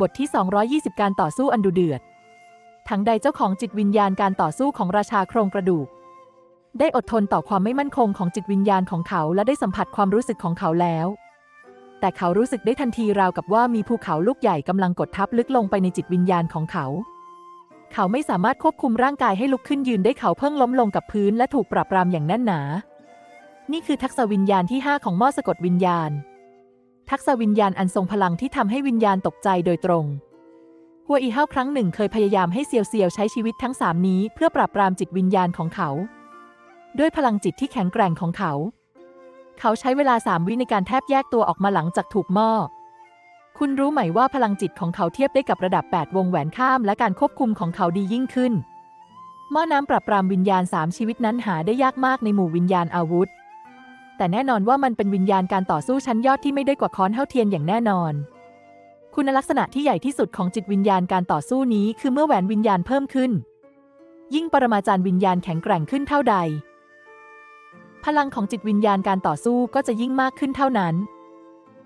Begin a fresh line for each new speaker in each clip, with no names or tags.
บทที่ 220 การต่อสู้อันดุเดือด ทั้งใดเจ้าของจิตวิญญาณการต่อสู้ของราชาโครงกระดูก ได้อดทนต่อความไม่มั่นคงของจิตวิญญาณของเขาและได้สัมผัสความรู้สึกของเขาแล้ว แต่เขารู้สึกได้ทันทีราวกับว่ามีภูเขาลูกใหญ่กำลังกดทับลึกลงไปในจิตวิญญาณของเขา เขาไม่สามารถควบคุมร่างกายให้ลุกขึ้นยืนได้เขาเพิ่งล้มลงกับพื้นและถูกปรับปรามอย่างแน่นหนา นี่คือทักษะวิญญาณที่ 5 ของหม้อสะกดวิญญาณ ทักษะวิญญาณอันทรงพลังที่ทำให้วิญญาณตกใจโดยตรง หัวอีเฮาครั้งหนึ่งเคยพยายามให้เซียวเซียวใช้ชีวิตทั้งสามนี้เพื่อปราบปรามจิตวิญญาณของเขา ด้วยพลังจิตที่แข็งแกร่งของเขา เขาใช้เวลาสามวิในการแทบแยกตัวออกมาหลังจากถูกหม้อคุณรู้ไหมว่าพลังจิตของเขาเทียบได้กับระดับ 8 วงแหวนข้ามและการควบคุมของเขาดียิ่งขึ้นหม้อน้ำปราบปรามวิญญาณสามชีวิตนั้นหาได้ยากมากในหมู่วิญญาณอาวุธ แต่แน่นอนว่ามันเป็นวิญญาณการต่อสู้ชั้นยอดที่ไม่ได้กว่าค้อนเท่าเทียนอย่างแน่นอน คุณลักษณะที่ใหญ่ที่สุดของจิตวิญญาณการต่อสู้นี้คือเมื่อแหวนวิญญาณเพิ่มขึ้น ยิ่งปรมาจารย์วิญญาณแข็งแกร่งขึ้นเท่าใด พลังของจิตวิญญาณการต่อสู้ก็จะยิ่งมากขึ้นเท่านั้น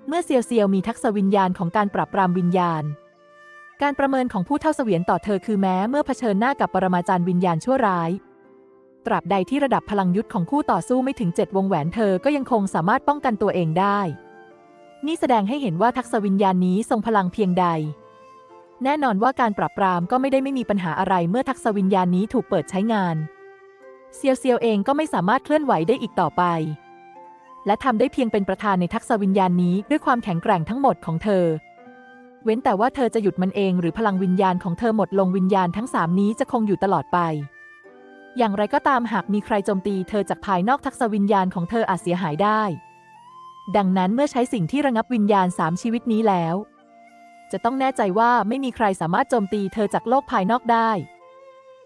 เมื่อเซียวเซียวมีทักษะวิญญาณของการปราบปรามวิญญาณ การประเมินของผู้เท่าเสวียนต่อเธอคือแม้เมื่อเผชิญหน้ากับปรมาจารย์วิญญาณชั่วร้าย ตราบใดที่ระดับพลังยุทธของคู่ต่อสู้ไม่ถึง 7 วงแหวนเธอก็ยังคงสามารถป้องกันตัวเองได้ นี่แสดงให้เห็นว่าทักษวิญญาณนี้ทรงพลังเพียงใด แน่นอนว่าการปราบปรามก็ไม่ได้ไม่มีปัญหาอะไรเมื่อทักษวิญญาณนี้ถูกเปิดใช้งาน เซียวเซียวเองก็ไม่สามารถเคลื่อนไหวได้อีกต่อไป และทำได้เพียงเป็นประธานในทักษวิญญาณนี้ด้วยความแข็งแกร่งทั้งหมดของเธอ เว้นแต่ว่าเธอจะหยุดมันเองหรือพลังวิญญาณของเธอหมดลงวิญญาณทั้งสามนี้จะคงอยู่ตลอดไป อย่างไรก็ตามหากมีใครโจมตีเธอจากภายนอกทักษวิญญาณของเธออาจเสียหายได้ ดังนั้นเมื่อใช้สิ่งที่ระงับวิญญาณสามชีวิตนี้แล้ว จะต้องแน่ใจว่าไม่มีใครสามารถโจมตีเธอจากโลกภายนอกได้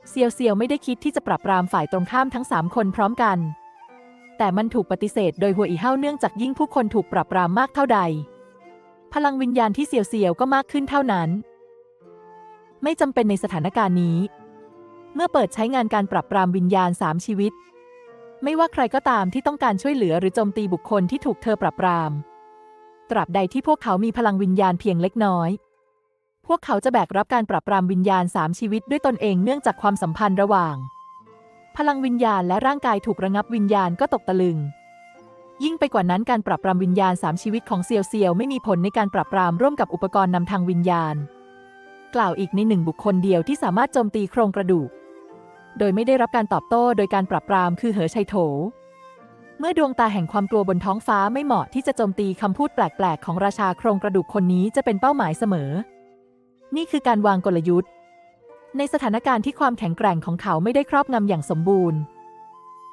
เซียวเซียวไม่ได้คิดที่จะปรับปรามฝ่ายตรงข้ามทั้งสามคนพร้อมกัน แต่มันถูกปฏิเสธโดยหัวอีเฮาเนื่องจากยิ่งผู้คนถูกปรับปรามมากเท่าใด พลังวิญญาณที่เซียวเซียวก็มากขึ้นเท่านั้น ไม่จำเป็นในสถานการณ์นี้ เมื่อเปิดใช้งานการปรับปรามวิญญาณสามชีวิต ไม่ว่าใครก็ตามที่ต้องการช่วยเหลือหรือโจมตีบุคคลที่ถูกเธอปรับปราม ตราบใดที่พวกเขามีพลังวิญญาณเพียงเล็กน้อย พวกเขาจะแบกรับการปรับปรามวิญญาณสามชีวิตด้วยตนเองเนื่องจากความสัมพันธ์ระหว่าง พลังวิญญาณและร่างกายถูกระงับวิญญาณก็ตกตะลึง ยิ่งไปกว่านั้นการปรับปรามวิญญาณสามชีวิตของเซียวเซียวไม่มีผลในการปรับปรามร่วมกับอุปกรณ์นำทางวิญญาณ กล่าวอีกในหนึ่งบุคคลเดียวที่สามารถโจมตีโครงกระดูก โดยไม่ได้รับการตอบโต้โดยการปรับปรามคือเหอชัยโถ เมื่อดวงตาแห่งความกลัวบนท้องฟ้าไม่เหมาะที่จะโจมตีคำพูดแปลกๆ ของราชาโครงกระดูกคนนี้จะเป็นเป้าหมายเสมอ นี่คือการวางกลยุทธ์ ในสถานการณ์ที่ความแข็งแกร่งของเขาไม่ได้ครอบงำอย่างสมบูรณ์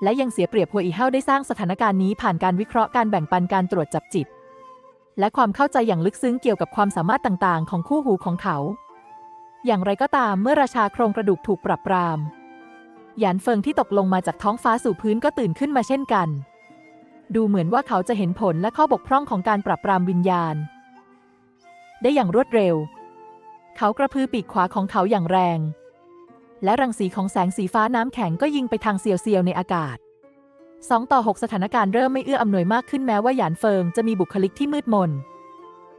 และยังเสียเปรียบหัวอีเฮาได้สร้างสถานการณ์นี้ผ่านการวิเคราะห์การแบ่งปันการตรวจจับจิต และความเข้าใจอย่างลึกซึ้งเกี่ยวกับความสามารถต่างๆ ของคู่หูของเขา อย่างไรก็ตามเมื่อราชาโครงกระดูกถูกปรับปราม หยานเฟิงที่ตกลงมาจากท้องฟ้าสู่พื้นก็ตื่นขึ้นมาเช่นกัน ดูเหมือนว่าเขาจะเห็นผลและข้อบกพร่องของการปรับปรามวิญญาณ ได้อย่างรวดเร็ว เขากระพือปีกขวาของเขาอย่างแรง และรังสีของแสงสีฟ้าน้ำแข็งก็ยิงไปทางเซียวเซียวในอากาศ2ต่อ6สถานการณ์เริ่มไม่เอื้ออำนวยมากขึ้นแม้ว่าหยานเฟิงจะมีบุคลิกที่มืดมน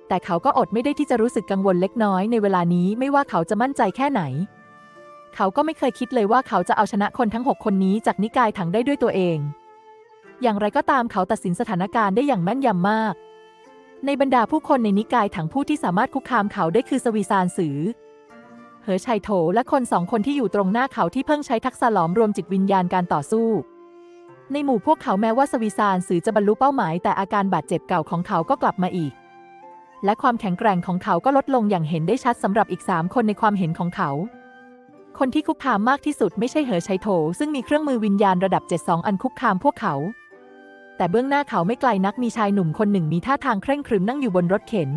แต่เขาก็อดไม่ได้ที่จะรู้สึกกังวลเล็กน้อยในเวลานี้ไม่ว่าเขาจะมั่นใจแค่ไหน เขาก็ไม่เคยคิดเลยว่าเขาจะเอาชนะคนทั้ง 6 คนนี้จากนิกายถังได้ด้วยตัวเอง อย่างไรก็ตามเขาตัดสินสถานการณ์ได้อย่างแม่นยำมาก ในบรรดาผู้คนในนิกายถังผู้ที่สามารถคุกคามเขาได้คือสวีซานสือ เหอชัยโถและคนสองคนที่อยู่ตรงหน้าเขาที่เพิ่งใช้ทักษะหลอมรวมจิตวิญญาณการต่อสู้ ในหมู่พวกเขาแม้ว่าสวีซานสือจะบรรลุเป้าหมาย แต่อาการบาดเจ็บเก่าของเขาก็กลับมาอีก และความแข็งแกร่งของเขาก็ลดลงอย่างเห็นได้ชัดสำหรับอีกสามคนในความเห็นของเขา คนที่คุกคามมากที่สุดไม่ใช่เหอชัยโถ ซึ่งมีเครื่องมือวิญญาณระดับ 72 อันคุกคามพวกเขา แต่เบื้องหน้าเขาไม่ไกลนักมีชายหนุ่มคนหนึ่งมีท่าทางเคร่งครึมนั่งอยู่บนรถเข็น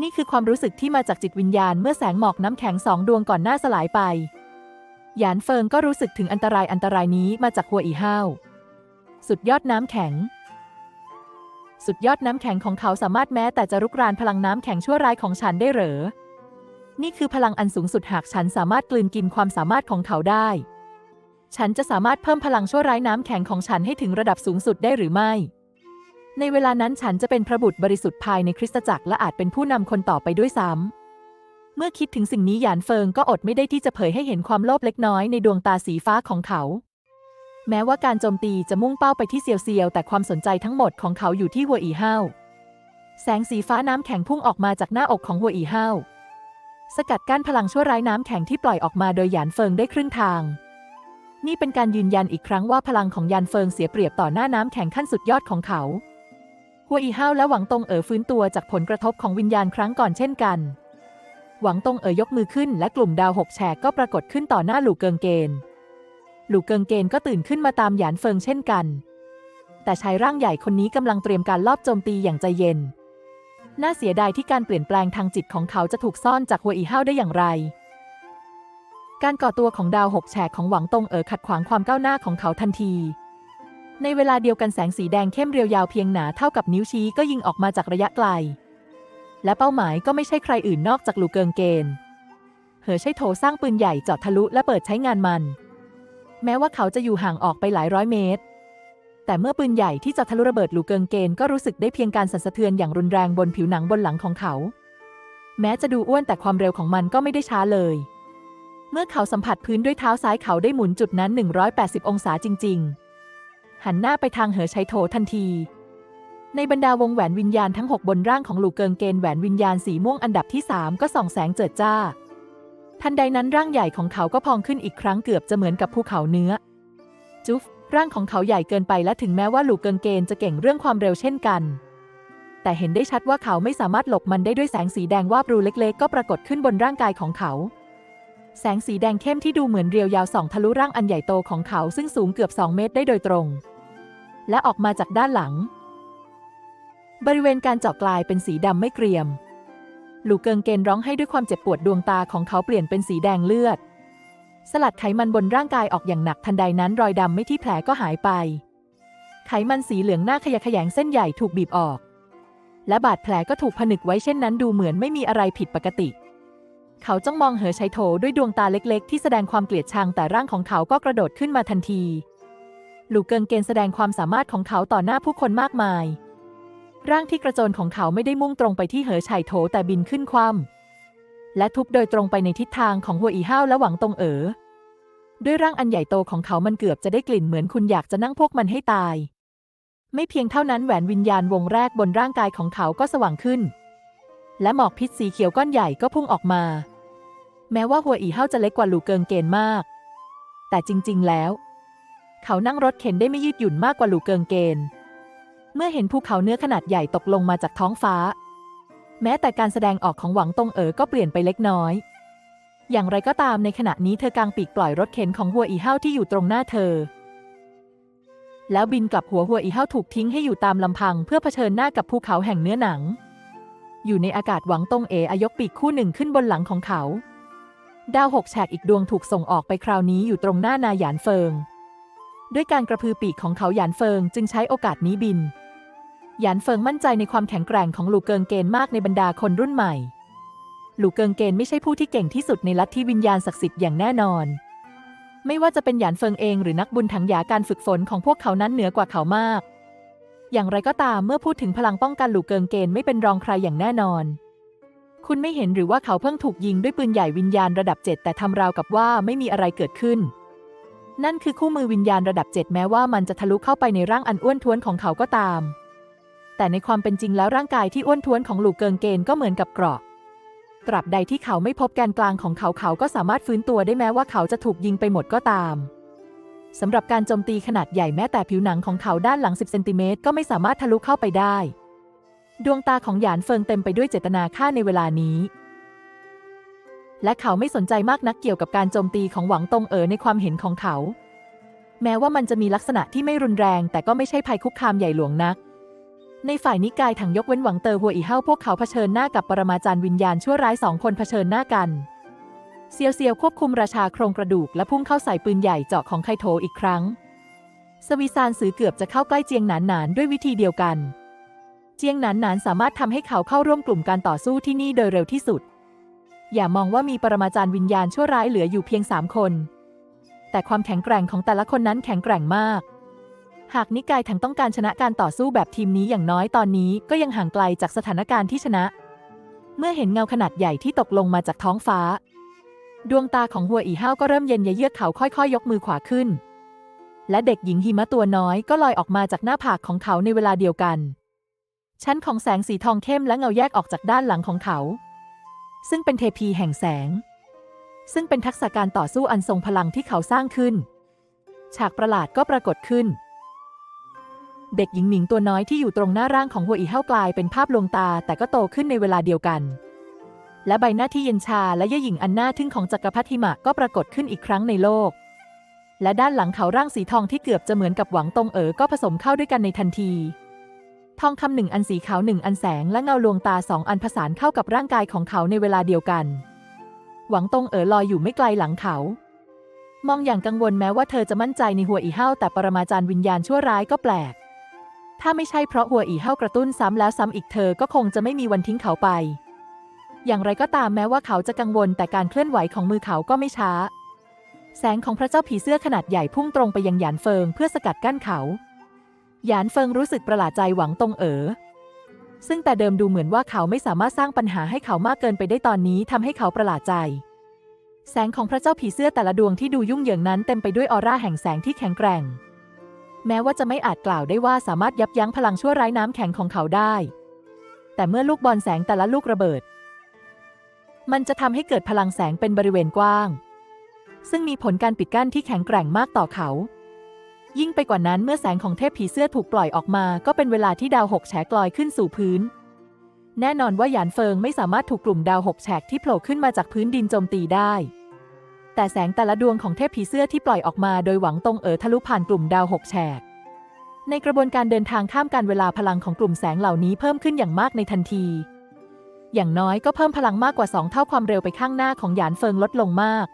นี่คือความรู้สึกที่มาจากจิตวิญญาณเมื่อแสงหมอกน้ำแข็งสองดวงก่อนหน้าสลายไปหยานเฟิงก็รู้สึกถึงอันตรายอันตรายนี้มาจากหัวอีห้าวสุดยอดน้ำแข็ง สุดยอดน้ำแข็งของเขาสามารถแม้แต่จะรุกรานพลังน้ำแข็งชั่วร้ายของฉันได้เหรอ นี่คือพลังอันสูงสุดหากฉันสามารถกลืนกินความสามารถของเขาได้ ฉันจะสามารถเพิ่มพลังชั่วร้ายน้ำแข็งของฉันให้ถึงระดับสูงสุดได้หรือไม่ ในเวลานั้นฉันจะเป็นพระบุตรบริสุทธิ์ภายในคริสตจักรและอาจเป็นผู้นำคนต่อไปด้วยซ้เมื่อคิดถึงสิ่งนี้หยานเฟิงก็อดไม่ได้ที่จะเผยให้เห็นความโลภเล็กน้อยในดวงตาสีฟ้าของเขา แม้ว่าการโจมตีจะมุ่งเป้าไปที่เซียวเซียวแต่ความสนใจทั้งหมดของเขาอยู่ที่หัวอีเฮาแสงสีฟ้าน้ำแข็งพุ่งออกมาจากหน้าอกของหัวอีเฮา สกัดกั้นพลังชั่วร้ายน้ำแข็งที่ปล่อยออกมาโดยหยานเฟิงได้ครึ่งทาง นี่เป็นการยืนยันอีกครั้งว่าพลังของหยานเฟิงเสียเปรียบต่อหน้าน้ำแข็งขั้นสุดยอดของเขาหัวอีเฮาวและหวังตงเอ๋อฟื้นตัวจากผลกระทบของวิญญาณครั้งก่อนเช่นกัน หวังตงเอ๋อยกมือขึ้นและกลุ่มดาวหกแฉกก็ปรากฏขึ้นต่อหน้าหลู่เกิงเกนหลู่เกิงเกนก็ตื่นขึ้นมาตามหยานเฟิงเช่นกัน แต่ชายร่างใหญ่คนนี้กำลังเตรียมการลอบโจมตีอย่างใจเย็น น่าเสียดายที่การเปลี่ยนแปลงทางจิตของเขาจะถูกซ่อนจากหัวอีเฮาได้อย่างไร การก่อตัวของดาวหกแฉกของหวังตงเอ๋อขัดขวางความก้าวหน้าของเขาทันที ในเวลาเดียวกันแสงสีแดงเข้มเรียวยาวเพียงหนาเท่ากับนิ้วชี้ก็ยิงออกมาจากระยะไกล และเป้าหมายก็ไม่ใช่ใครอื่นนอกจากหลูเกิงเกนเหอใช้โถสร้างปืนใหญ่เจาะทะลุและเปิดใช้งานมัน แม้ว่าเขาจะอยู่ห่างออกไปหลายร้อยเมตร แต่เมื่อปืนใหญ่ที่เจาะทะลุระเบิดหลูเกิงเกนก็รู้สึกได้เพียงการสั่นสะเทือนอย่างรุนแรงบนผิวหนังบนหลังของเขา แม้จะดูอ้วนแต่ความเร็วของมันก็ไม่ได้ช้าเลย เมื่อเขาสัมผัสพื้นด้วยเท้าซ้ายเขาได้หมุนจุดนั้น 180 องศาจริง ๆ หันหน้าไปทางเหอใช้โถทันที ในบรรดาวงแหวนวิญญาณทั้ง 6 บนร่างของหลูเกิงเกนแหวนวิญญาณสีม่วงอันดับที่ 3 ก็ส่องแสงเจิดจ้า ทันใดนั้นร่างใหญ่ของเขาก็พองขึ้นอีกครั้งเกือบจะเหมือนกับภูเขาเนื้อจุฟ ร่างของเขาใหญ่เกินไปและถึงแม้ว่าหลูเกิงเกนจะเก่งเรื่องความเร็วเช่นกัน แต่เห็นได้ชัดว่าเขาไม่สามารถหลบมันได้ด้วยแสงสีแดงวาบรูเล็กๆ ก็ปรากฏขึ้นบนร่างกายของเขา แสงสีแดงเข้มที่ดูเหมือนเรียวยาวส่องทะลุร่างอันใหญ่โตของเขาซึ่งสูงเกือบ 2 เมตรได้โดยตรง และออกมาจากด้านหลัง บริเวณการเจาะกลายเป็นสีดำไม่เกรียม หลูเกิงเกนร้องให้ด้วยความเจ็บปวดดวงตาของเขาเปลี่ยนเป็นสีแดงเลือด สลัดไขมันบนร่างกายออกอย่างหนักทันใดนั้นรอยดำไม่ที่แผลก็หายไป ไขมันสีเหลืองหน้าขยะแขยงเส้นใหญ่ถูกบีบออก และบาดแผลก็ถูกผนึกไว้เช่นนั้นดูเหมือนไม่มีอะไรผิดปกติ เขาจ้องมองเหอชัยโถด้วยดวงตาเล็ก ๆ ที่แสดงความเกลียดชังแต่ร่างของเขาก็กระโดดขึ้นมาทันทีหลูเกิงเกนแสดงความสามารถของเขาต่อหน้าผู้คนมากมาย ร่างที่กระโจนของเขาไม่ได้มุ่งตรงไปที่เหอชัยโถแต่บินขึ้นคว่ำ และทุบโดยตรงไปในทิศทางของหัวอีห้าวและหวังตรงเอ๋อ ด้วยร่างอันใหญ่โตของเขามันเกือบจะได้กลิ่นเหมือนคุณอยากจะนั่งพวกมันให้ตาย ไม่เพียงเท่านั้นแหวนวิญญาณวงแรกบนร่างกายของเขาก็สว่างขึ้น และหมอกพิษสีเขียวก้อนใหญ่ก็พุ่งออกมา แม้ว่าหัวอีห้าวจะเล็กกว่าหลูเกิงเกนมาก แต่จริง ๆ แล้ว เขานั่งรถเข็นได้ไม่ยืดหยุ่นมากกว่าหลูเกิงเกนเมื่อเห็นภูเขาเนื้อขนาดใหญ่ตกลงมาจากท้องฟ้า แม้แต่การแสดงออกของหวังตงเอ๋อก็เปลี่ยนไปเล็กน้อย อย่างไรก็ตามในขณะนี้เธอกางปีกปล่อยรถเข็นของหัวอีเห้าที่อยู่ตรงหน้าเธอ แล้วบินกลับหัวหัวอีเห้าถูกทิ้งให้อยู่ตามลำพังเพื่อเผชิญหน้ากับภูเขาแห่งเนื้อหนัง อยู่ในอากาศหวังตงเอ๋อายกปีกคู่หนึ่งขึ้นบนหลังของเขา ดาวหกแฉกอีกดวงถูกส่งออกไปคราวนี้อยู่ตรงหน้านาหยานเฟิง ด้วยการกระพือปีกของเขาหยานเฟิงจึงใช้โอกาสนี้บิน หยานเฟิงมั่นใจในความแข็งแกร่งของหลูเกิงเกนมากในบรรดาคนรุ่นใหม่ หลูเกิงเกนไม่ใช่ผู้ที่เก่งที่สุดในลัทธิวิญญาณศักดิ์สิทธิ์อย่างแน่นอน ไม่ว่าจะเป็นหยานเฟิงเองหรือนักบุญถังหยาการฝึกฝนของพวกเขานั้นเหนือกว่าเขามาก อย่างไรก็ตามเมื่อพูดถึงพลังป้องกันหลูเกิงเกนไม่เป็นรองใครอย่างแน่นอน คุณไม่เห็นหรือว่าเขาเพิ่งถูกยิงด้วยปืนใหญ่วิญญาณระดับเจ็ดแต่ทำราวกับว่าไม่มีอะไรเกิดขึ้นนั่นคือคู่มือวิญญาณระดับเจ็ดแม้ว่ามันจะทะลุเข้าไปในร่างอันอ้วนท้วนของเขาก็ตาม แต่ในความเป็นจริงแล้วร่างกายที่อ้วนท้วนของหลูเกิงเกนก็เหมือนกับเกราะ ตราบใดที่เขาไม่พบแกนกลางของเขาเขาก็สามารถฟื้นตัวได้แม้ว่าเขาจะถูกยิงไปหมดก็ตามสำหรับการโจมตีขนาดใหญ่แม้แต่ผิวหนังของเขาด้านหลัง 10เซนติเมตรก็ไม่สามารถทะลุเข้าไปได้ ดวงตาของหยานเฟิงเต็มไปด้วยเจตนาฆ่าในเวลานี้ และเขาไม่สนใจมากนักเกี่ยวกับการโจมตีของหวังตงเอ๋อในความเห็นของเขา แม้ว่ามันจะมีลักษณะที่ไม่รุนแรง แต่ก็ไม่ใช่ภัยคุกคามใหญ่หลวงนัก ในฝ่ายนิกายถังยกเว้นหวังเตอหัวอีเฮาพวกเขาเผชิญหน้ากับปรมาจารย์วิญญาณชั่วร้ายสองคนเผชิญหน้ากัน เซียวเซียวควบคุมราชาโครงกระดูกและพุ่งเข้าใส่ปืนใหญ่เจาะของไคโถอีกครั้ง สวีซานสือเกือบจะเข้าใกล้เจียงหนานหนานด้วยวิธีเดียวกัน เจียงหนานหนานสามารถทำให้เขาเข้าร่วมกลุ่มการต่อสู้ที่นี่โดยเร็วที่สุด อย่ามองว่ามีปรมาจารย์วิญญาณชั่วร้ายเหลืออยู่เพียงสามคน แต่ความแข็งแกร่งของแต่ละคนนั้นแข็งแกร่งมาก หากนิกายถังต้องการชนะการต่อสู้แบบทีมนี้อย่างน้อยตอนนี้ก็ยังห่างไกลจากสถานการณ์ที่ชนะ เมื่อเห็นเงาขนาดใหญ่ที่ตกลงมาจากท้องฟ้า ดวงตาของหัวอีห้าวก็เริ่มเย็นเยือกเขาค่อยๆยกมือขวาขึ้น และเด็กหญิงหิมะตัวน้อยก็ลอยออกมาจากหน้าผากของเขาในเวลาเดียวกัน ชั้นของแสงสีทองเข้มและเงาแยกออกจากด้านหลังของเขา ซึ่งเป็นเทพีแห่งแสง ซึ่งเป็นทักษะการต่อสู้อันทรงพลังที่เขาสร้างขึ้น ฉากประหลาดก็ปรากฏขึ้น เด็กหญิงหมิงตัวน้อยที่อยู่ตรงหน้าร่างของหัวอีเฮากลายเป็นภาพลวงตาแต่ก็โตขึ้นในเวลาเดียวกัน และใบหน้าที่เย็นชาและเย่หยิ่งอันน่าทึ่งของจักรพรรดิหิมะก็ปรากฏขึ้นอีกครั้งในโลก และด้านหลังเขาร่างสีทองที่เกือบจะเหมือนกับหวังตงเอ๋อก็ผสมเข้าด้วยกันในทันที ทองคำหนึ่งอันสีขาวหนึ่งอันแสงและเงาลวงตาสองอันผสานเข้ากับร่างกายของเขาในเวลาเดียวกัน หวังตงเอ๋อลอยอยู่ไม่ไกลหลังเขามองอย่างกังวลแม้ว่าเธอจะมั่นใจในหัวอีเฮาแต่ปรมาจารย์วิญญาณชั่วร้ายก็แปลก ถ้าไม่ใช่เพราะหัวอีเฮากระตุ้นซ้ำแล้วซ้ำอีกเธอก็คงจะไม่มีวันทิ้งเขาไป อย่างไรก็ตามแม้ว่าเขาจะกังวลแต่การเคลื่อนไหวของมือเขาก็ไม่ช้า แสงของพระเจ้าผีเสื้อขนาดใหญ่พุ่งตรงไปยังหยานเฟิงเพื่อสกัดกั้นเขา หยานเฟิงรู้สึกประหลาดใจหวังตรงเอ๋อซึ่งแต่เดิมดูเหมือนว่าเขาไม่สามารถสร้างปัญหาให้เขามากเกินไปได้ตอนนี้ทำให้เขาประหลาดใจ แสงของพระเจ้าผีเสื้อแต่ละดวงที่ดูยุ่งเหยิงนั้นเต็มไปด้วยออร่าแห่งแสงที่แข็งแกร่ง แม้ว่าจะไม่อาจกล่าวได้ว่าสามารถยับยั้งพลังชั่วร้ายน้ำแข็งของเขาได้ แต่เมื่อลูกบอลแสงแต่ละลูกระเบิด มันจะทำให้เกิดพลังแสงเป็นบริเวณกว้าง ซึ่งมีผลการปิดกั้นที่แข็งแกร่งมากต่อเขา ยิ่งไปกว่านั้นเมื่อแสงของเทพผีเสื้อถูกปล่อยออกมา ก็เป็นเวลาที่ดาวหกแฉกลอยขึ้นสู่พื้น แน่นอนว่าหยานเฟิงไม่สามารถถูกกลุ่มดาวหกแฉกที่โผล่ขึ้นมาจากพื้นดินโจมตีได้ แต่แสงแต่ละดวงของเทพผีเสื้อที่ปล่อยออกมาโดยหวังตรงเอ๋อทะลุผ่านกลุ่มดาวหกแฉก ในกระบวนการเดินทางข้ามการเวลาพลังของกลุ่มแสงเหล่านี้เพิ่มขึ้นอย่างมากในทันที อย่างน้อยก็เพิ่มพลังมากกว่าสองเท่าความเร็วไปข้างหน้าของหยานเฟิงลดลงมาก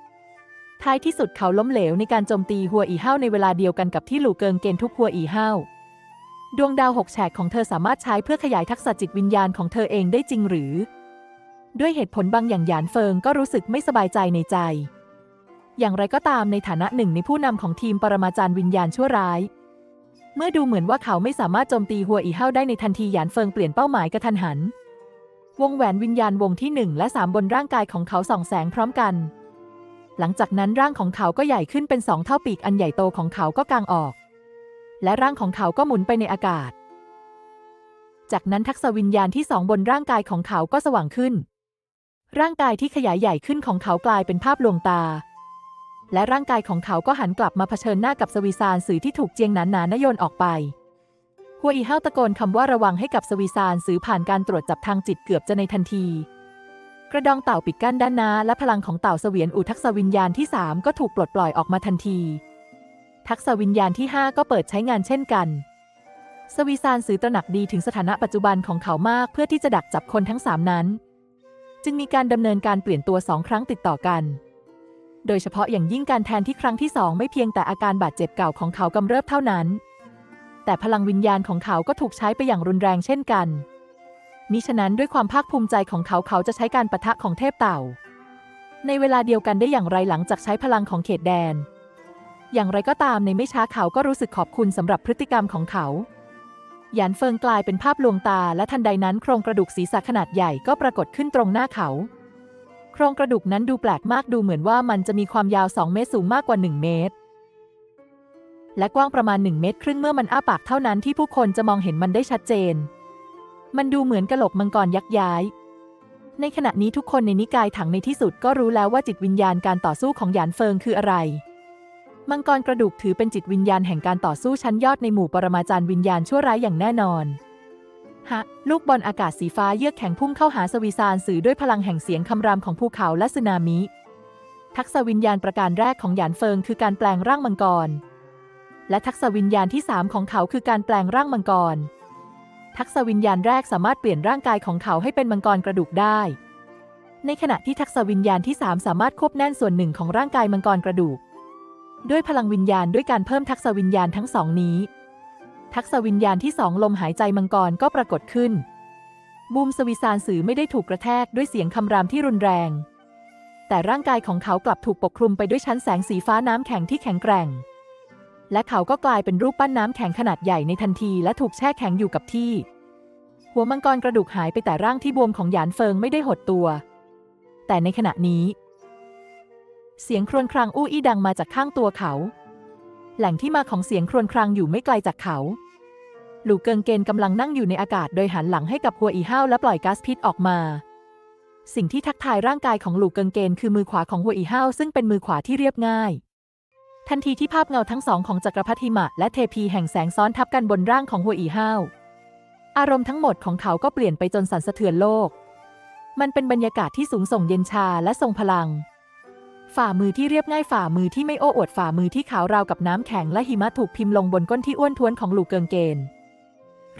ท้ายที่สุดเขาล้มเหลวในการโจมตีหัวอีเฮาในเวลาเดียวกันกับที่หลู่เกิงเกณฑ์ทุกหัวอีเฮาดวงดาวหกแฉกของเธอสามารถใช้เพื่อขยายทักษะจิตวิญญาณของเธอเองได้จริงหรือ ด้วยเหตุผลบางอย่างหยานเฟิงก็รู้สึกไม่สบายใจในใจ อย่างไรก็ตามในฐานะหนึ่งในผู้นำของทีมปรมาจารย์วิญญาณชั่วร้าย เมื่อดูเหมือนว่าเขาไม่สามารถโจมตีหัวอีเฮาได้ในทันทีหยานเฟิงเปลี่ยนเป้าหมายกระทันหัน วงแหวนวิญญาณวงที่หนึ่งและสามบนร่างกายของเขาส่องแสงพร้อมกัน หลังจากนั้นร่างของเขาก็ใหญ่ขึ้นเป็นสองเท่าปีกอันใหญ่โตของเขาก็กางออก และร่างของเขาก็หมุนไปในอากาศ จากนั้นทักษะวิญญาณที่สองบนร่างกายของเขาก็สว่างขึ้น ร่างกายที่ขยายใหญ่ขึ้นของเขากลายเป็นภาพลวงตา และร่างกายของเขาก็หันกลับมาเผชิญหน้ากับสวีซานสื่อที่ถูกเจียงหนานนานโยนออกไป หัวอีเฮาตะโกนคำว่าระวังให้กับสวีซานสื่อผ่านการตรวจจับทางจิตเกือบจะในทันที กระดองเต่าปิดกั้นด้านหน้าและพลังของเต่าเสวียนอุทักษวิญญาณที่ 3 ก็ถูกปลดปล่อยออกมาทันที ทักษวิญญาณที่ 5 ก็เปิดใช้งานเช่นกันสวีซานสื่อตระหนักดีถึงสถานะปัจจุบันของเขามากเพื่อที่จะดักจับคนทั้งสามนั้น จึงมีการดำเนินการเปลี่ยนตัวสองครั้งติดต่อกัน โดยเฉพาะอย่างยิ่งการแทนที่ครั้งที่สองไม่เพียงแต่อาการบาดเจ็บเก่าของเขากำเริบเท่านั้น แต่พลังวิญญาณของเขาก็ถูกใช้ไปอย่างรุนแรงเช่นกันมิฉะนั้นด้วยความภาคภูมิใจของเขาเขาจะใช้การประทะของเทพเต่า ในเวลาเดียวกันได้อย่างไรหลังจากใช้พลังของเขตแดน อย่างไรก็ตามในไม่ช้าเขาก็รู้สึกขอบคุณสำหรับพฤติกรรมของเขาหยานเฟิงกลายเป็นภาพลวงตาและทันใดนั้นโครงกระดูกศีรษะขนาดใหญ่ก็ปรากฏขึ้นตรงหน้าเขา โครงกระดูกนั้นดูแปลกมากดูเหมือนว่ามันจะมีความยาว 2 เมตรสูงมากกว่า 1 เมตร และกว้างประมาณ 1 เมตร ครึ่งเมื่อมันอ้าปากเท่านั้นที่ผู้คนจะมองเห็นมันได้ชัดเจน มันดูเหมือนกะโหลกมังกรยักษ์ย้าย ในขณะนี้ทุกคนในนิกายถังในที่สุดก็รู้แล้วว่าจิตวิญญาณการต่อสู้ของหยานเฟิงคืออะไร มังกรกระดูกถือเป็นจิตวิญญาณแห่งการต่อสู้ชั้นยอดในหมู่ปรมาจารย์วิญญาณชั่วร้ายอย่างแน่นอน ฮะ ลูกบอลอากาศสีฟ้าเยือกแข็งพุ่งเข้าหาสวีซานสื่อด้วยพลังแห่งเสียงคำรามของภูเขาและสึนามิ ทักษะวิญญาณประการแรกของหยานเฟิงคือการแปลงร่างมังกร และทักษะวิญญาณที่ 3 ของเขาคือการแปลงร่างมังกร ทักษะวิญญาณแรกสามารถเปลี่ยนร่างกายของเขาให้เป็นมังกรกระดูกได้ ในขณะที่ทักษะวิญญาณที่ 3 สามารถควบแน่นส่วนหนึ่งของร่างกายมังกรกระดูก ด้วยพลังวิญญาณด้วยการเพิ่มทักษะวิญญาณทั้งสองนี้ ทักษะวิญญาณที่สองลมหายใจมังกรก็ปรากฏขึ้น บูมสวิซานสื่อไม่ได้ถูกกระแทกด้วยเสียงคำรามที่รุนแรง แต่ร่างกายของเขากลับถูกปกคลุมไปด้วยชั้นแสงสีฟ้าน้ำแข็งที่แข็งแกร่ง และเขาก็กลายเป็นรูปปั้นน้ำแข็งขนาดใหญ่ในทันทีและถูกแช่แข็งอยู่กับที่ หัวมังกรกระดูกหายไปแต่ร่างที่บวมของหยานเฟิงไม่ได้หดตัว แต่ในขณะนี้ เสียงครวญครางอู้อี้ดังมาจากข้างตัวเขา แหล่งที่มาของเสียงครวญครางอยู่ไม่ไกลจากเขา หลู่เกิงเกนกำลังนั่งอยู่ในอากาศโดยหันหลังให้กับหัวอีห้าวและปล่อยก๊าซพิษออกมา สิ่งที่ทักทายร่างกายของหลู่เกิงเกนคือมือขวาของหัวอีห้าวซึ่งเป็นมือขวาที่เรียบง่าย ทันทีที่ภาพเงาทั้งสองของจักรพรรดิหิมะและเทพีแห่งแสงซ้อนทับกันบนร่างของหัวอีห้าวอารมณ์ทั้งหมดของเขาก็เปลี่ยนไปจนสั่นสะเทือนโลก มันเป็นบรรยากาศที่สูงส่งเย็นชาและทรงพลัง ฝ่ามือที่เรียบง่ายฝ่ามือที่ไม่โอ้อวดฝ่ามือที่ขาวราวกับน้ำแข็งและหิมะถูกพิมพ์ลงบนก้นที่อ้วนท้วนของหลูเกิงเกน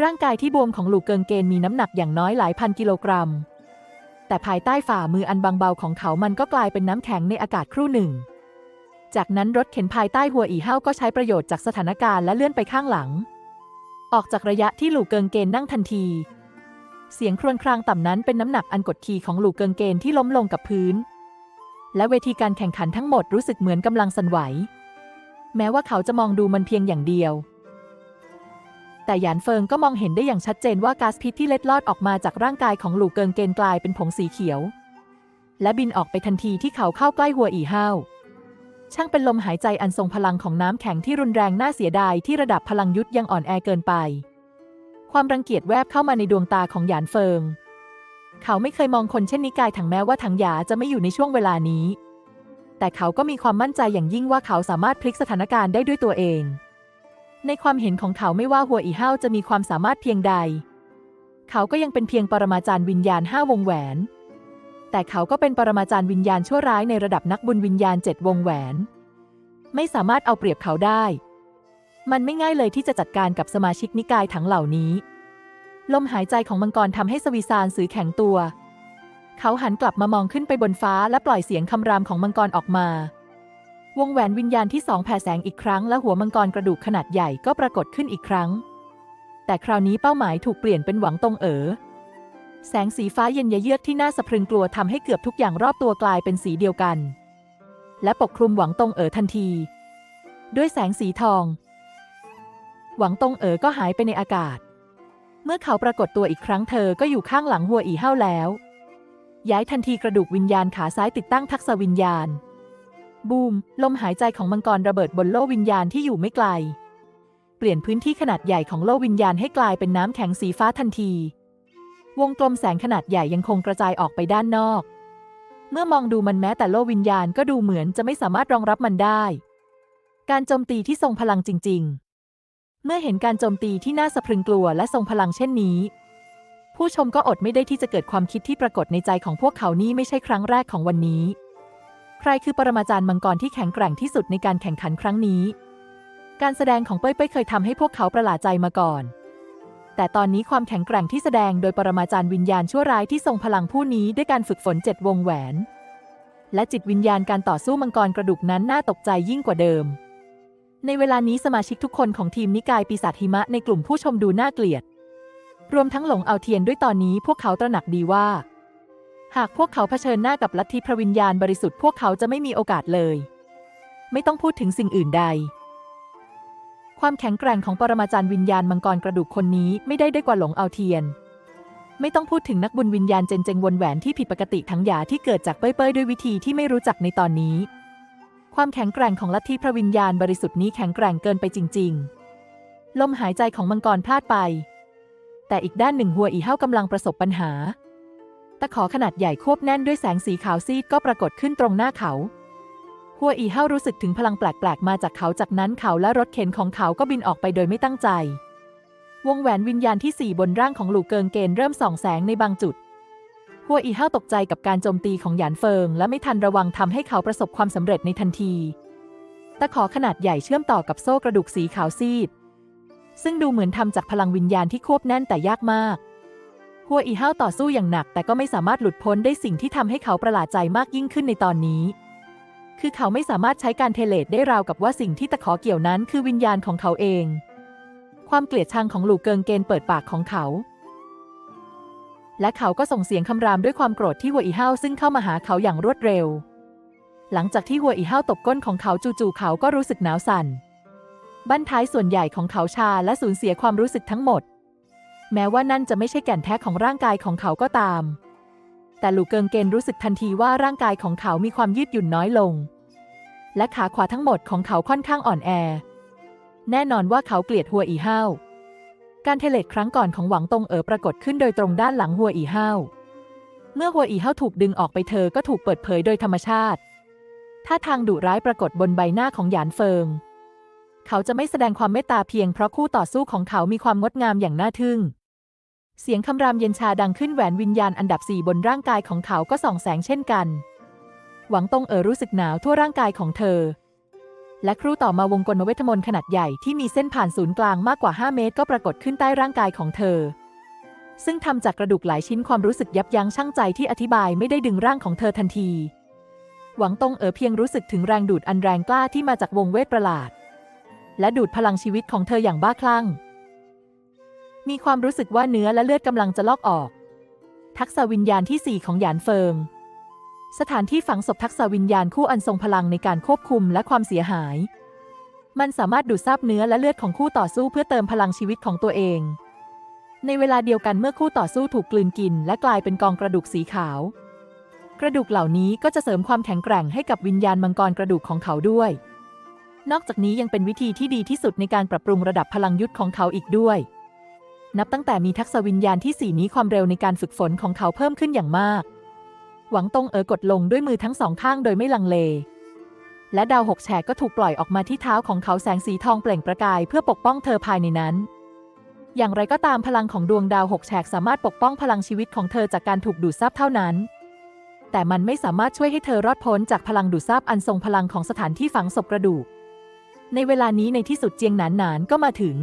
ร่างกายที่บวมของหลูเกิงเกนมีน้ำหนักอย่างน้อยหลายพันกิโลกรัม แต่ภายใต้ฝ่ามืออันบางเบาของเขามันก็กลายเป็นน้ำแข็งในอากาศครู่หนึ่ง จากนั้นรถเข็นภายใต้หัวอีเห้าก็ใช้ประโยชน์จากสถานการณ์และเลื่อนไปข้างหลัง ออกจากระยะที่หลู่เกิงเกนนั่งทันที เสียงครวญครางต่ำนั้นเป็นน้ำหนักอันกดขี่ของหลู่เกิงเกนที่ล้มลงกับพื้น และเวทีการแข่งขันทั้งหมดรู้สึกเหมือนกำลังสั่นไหว แม้ว่าเขาจะมองดูมันเพียงอย่างเดียว แต่หยานเฟิงก็มองเห็นได้อย่างชัดเจนว่าก๊าซพิษที่เล็ดลอดออกมาจากร่างกายของหลู่เกิงเกนกลายเป็นผงสีเขียว และบินออกไปทันทีที่เขาเข้าใกล้หัวอีห้าวช่างเป็นลมหายใจอันทรงพลังของน้ำแข็งที่รุนแรงน่าเสียดายที่ระดับพลังยุทธยังอ่อนแอเกินไป ความรังเกียจแวบเข้ามาในดวงตาของหยานเฟิง เขาไม่เคยมองคนเช่นนิกายถังแม้ว่าถังหยาจะไม่อยู่ในช่วงเวลานี้ แต่เขาก็มีความมั่นใจอย่างยิ่งว่าเขาสามารถพลิกสถานการณ์ได้ด้วยตัวเอง ในความเห็นของเขาไม่ว่าหัวอีห้าวจะมีความสามารถเพียงใด เขาก็ยังเป็นเพียงปรมาจารย์วิญญาณห้าวงแหวน แต่เขาก็เป็นปรมาจารย์วิญญาณชั่วร้ายในระดับนักบุญวิญญาณเจ็ดวงแหวน ไม่สามารถเอาเปรียบเขาได้ มันไม่ง่ายเลยที่จะจัดการกับสมาชิกนิกายถังเหล่านี้ ลมหายใจของมังกรทำให้สวีซานสือแข็งตัว เขาหันกลับมามองขึ้นไปบนฟ้าและปล่อยเสียงคำรามของมังกรออกมา วงแหวนวิญญาณที่สองแผ่แสงอีกครั้งและหัวมังกรกระดูกขนาดใหญ่ก็ปรากฏขึ้นอีกครั้ง แต่คราวนี้เป้าหมายถูกเปลี่ยนเป็นหวังตรงเอ๋อแสงสีฟ้าเย็นยะเยือกที่น่าสะพรึงกลัวทำให้เกือบทุกอย่างรอบตัวกลายเป็นสีเดียวกัน และปกคลุมหวังตรงเอ๋อทันที ด้วยแสงสีทอง หวังตรงเอ๋อก็หายไปในอากาศ เมื่อเขาปรากฏตัวอีกครั้งเธอก็อยู่ข้างหลังหัวอีเห้าแล้ว ย้ายทันทีกระดูกวิญญาณขาซ้ายติดตั้งทักษะวิญญาณ บูม ลมหายใจของมังกรระเบิดบนโลวิญญาณที่อยู่ไม่ไกล เปลี่ยนพื้นที่ขนาดใหญ่ของโลวิญญาณให้กลายเป็นน้ำแข็งสีฟ้าทันที วงกลมแสงขนาดใหญ่ยังคงกระจายออกไปด้านนอก เมื่อมองดูมันแม้แต่โลวิญญาณก็ดูเหมือนจะไม่สามารถรองรับมันได้ การโจมตีที่ทรงพลังจริง ๆ เมื่อเห็นการโจมตีที่น่าสะพรึงกลัวและทรงพลังเช่นนี้ ผู้ชมก็อดไม่ได้ที่จะเกิดความคิดที่ปรากฏในใจของพวกเขานี่ไม่ใช่ครั้งแรกของวันนี้ ใครคือปรมาจารย์มังกรที่แข็งแกร่งที่สุดในการแข่งขันครั้งนี้ การแสดงของเป้ยเป้ยเคยทำให้พวกเขาประหลาดใจมาก่อน แต่ตอนนี้ความแข็งแกร่งที่แสดงโดยปรมาจารย์วิญญาณชั่วร้ายที่ทรงพลังผู้นี้ด้วยการฝึกฝนเจ็ดวงแหวน และจิตวิญญาณการต่อสู้มังกรกระดูกนั้นน่าตกใจยิ่งกว่าเดิม ในเวลานี้สมาชิกทุกคนของทีมนิกายปีศาจหิมะในกลุ่มผู้ชมดูน่าเกลียด รวมทั้งหลงเอาเทียนด้วยตอนนี้พวกเขาตระหนักดีว่า หากพวกเขาเผชิญหน้ากับลัทธิพระวิญญาณบริสุทธิ์พวกเขาจะไม่มีโอกาสเลย ไม่ต้องพูดถึงสิ่งอื่นใด ความแข็งแกร่งของปรมาจารย์วิญญาณมังกรกระดูกคนนี้ไม่ได้ได้กว่าหลงเอาเทียน ไม่ต้องพูดถึงนักบุญวิญญาณเจนเจงวนแหวนที่ผิดปกติทั้งยาที่เกิดจากเป้ยเป้ยด้วยวิธีที่ไม่รู้จักในตอนนี้ ความแข็งแกร่งของลัทธิพระวิญญาณบริสุทธิ์นี้แข็งแกร่งเกินไปจริง ๆ ลมหายใจของมังกรพลาดไป แต่อีกด้านหนึ่งหัวอีเห้ากำลังประสบปัญหา ตะขอขนาดใหญ่ควบแน่นด้วยแสงสีขาวซีดก็ปรากฏขึ้นตรงหน้าเขาหัวอีเห้ารู้สึกถึงพลังแปลกๆ มาจากเขาจากนั้นเขาและรถเข็นของเขาก็บินออกไปโดยไม่ตั้งใจ วงแหวนวิญญาณที่สี่บนร่างของหลู่เกิงเกนเริ่มส่องแสงในบางจุด หัวอีเห้าตกใจกับการโจมตีของหยานเฟิง และไม่ทันระวังทำให้เขาประสบความสำเร็จในทันที ตะขอขนาดใหญ่เชื่อมต่อกับโซ่กระดูกสีขาวซีด ซึ่งดูเหมือนทำจากพลังวิญญาณที่ควบแน่นแต่ยากมากหัวอีเห้าต่อสู้อย่างหนักแต่ก็ไม่สามารถหลุดพ้นได้สิ่งที่ทำให้เขาประหลาดใจมากยิ่งขึ้นในตอนนี้ คือเขาไม่สามารถใช้การเทเลตได้ราวกับว่าสิ่งที่ตะขอเกี่ยวนั้นคือวิญญาณของเขาเอง ความเกลียดชังของหลู่เกิงเกนเปิดปากของเขา และเขาก็ส่งเสียงคำรามด้วยความโกรธที่หัวอีเห้าซึ่งเข้ามาหาเขาอย่างรวดเร็ว หลังจากที่หัวอีเห้าตบก้นของเขาจู่ๆเขาก็รู้สึกหนาวสั่น บั้นท้ายส่วนใหญ่ของเขาชาและสูญเสียความรู้สึกทั้งหมด แม้ว่านั่นจะไม่ใช่แก่นแท้ของร่างกายของเขาก็ตาม แต่หลูเกิงเกนรู้สึกทันทีว่าร่างกายของเขามีความยืดหยุ่นน้อยลง และขาขวาทั้งหมดของเขาค่อนข้างอ่อนแอ แน่นอนว่าเขาเกลียดหัวอีห้าว การเทเลตครั้งก่อนของหวังตงเอ๋อปรากฏขึ้นโดยตรงด้านหลังหัวอีห้า เมื่อหัวอีห้าถูกดึงออกไปเธอก็ถูกเปิดเผยโดยธรรมชาติ ท่าทางดุร้ายปรากฏบนใบหน้าของหยานเฟิง เขาจะไม่แสดงความเมตตาเพียงเพราะคู่ต่อสู้ของเขามีความงดงามอย่างน่าทึ่ง เสียงคำรามเย็นชาดังขึ้นแหวนวิญญาณอันดับสี่บนร่างกายของเขาก็ส่องแสงเช่นกัน หวังตงเอ๋อรู้สึกหนาวทั่วร่างกายของเธอ และครู่ต่อมาวงกลมเวทมนต์ขนาดใหญ่ที่มีเส้นผ่านศูนย์กลางมากกว่า 5 เมตร ก็ปรากฏขึ้นใต้ร่างกายของเธอ ซึ่งทำจากกระดูกหลายชิ้นความรู้สึกยับยั้งชั่งใจที่อธิบายไม่ได้ดึงร่างของเธอทันที หวังตงเอ๋อเพียงรู้สึกถึงแรงดูดอันแรงกล้าที่มาจากวงเวทประหลาด และดูดพลังชีวิตของเธออย่างบ้าคลั่ง มีความรู้สึกว่าเนื้อและเลือดกำลังจะลอกออก ทักษะวิญญาณที่ 4 ของหยานเฟิง สถานที่ฝังศพทักษะวิญญาณคู่อันทรงพลังในการควบคุมและความเสียหาย มันสามารถดูดซับเนื้อและเลือดของคู่ต่อสู้เพื่อเติมพลังชีวิตของตัวเอง ในเวลาเดียวกันเมื่อคู่ต่อสู้ถูกกลืนกิน และกลายเป็นกองกระดูกสีขาว กระดูกเหล่านี้ก็จะเสริมความแข็งแกร่งให้กับวิญญาณมังกรกระดูกของเขาด้วย นอกจากนี้ยังเป็นวิธีที่ดีที่สุดในการปรับปรุงระดับพลังยุทธของเขาอีกด้วย นับตั้งแต่มีทักษะวิญญาณที่สี่นี้ความเร็วในการฝึกฝนของเขาเพิ่มขึ้นอย่างมาก หวังตงเอ๋อกดลงด้วยมือทั้งสองข้างโดยไม่ลังเล และดาวหกแฉกก็ถูกปล่อยออกมาที่เท้าของเขาแสงสีทองเปล่งประกายเพื่อปกป้องเธอภายในนั้น อย่างไรก็ตามพลังของดวงดาวหกแฉกสามารถปกป้องพลังชีวิตของเธอจากการถูกดูดซับเท่านั้น แต่มันไม่สามารถช่วยให้เธอรอดพ้นจากพลังดูดซับอันทรงพลังของสถานที่ฝังศพกระดูก ในเวลานี้ในที่สุดเจียงหนานหนานก็มาถึง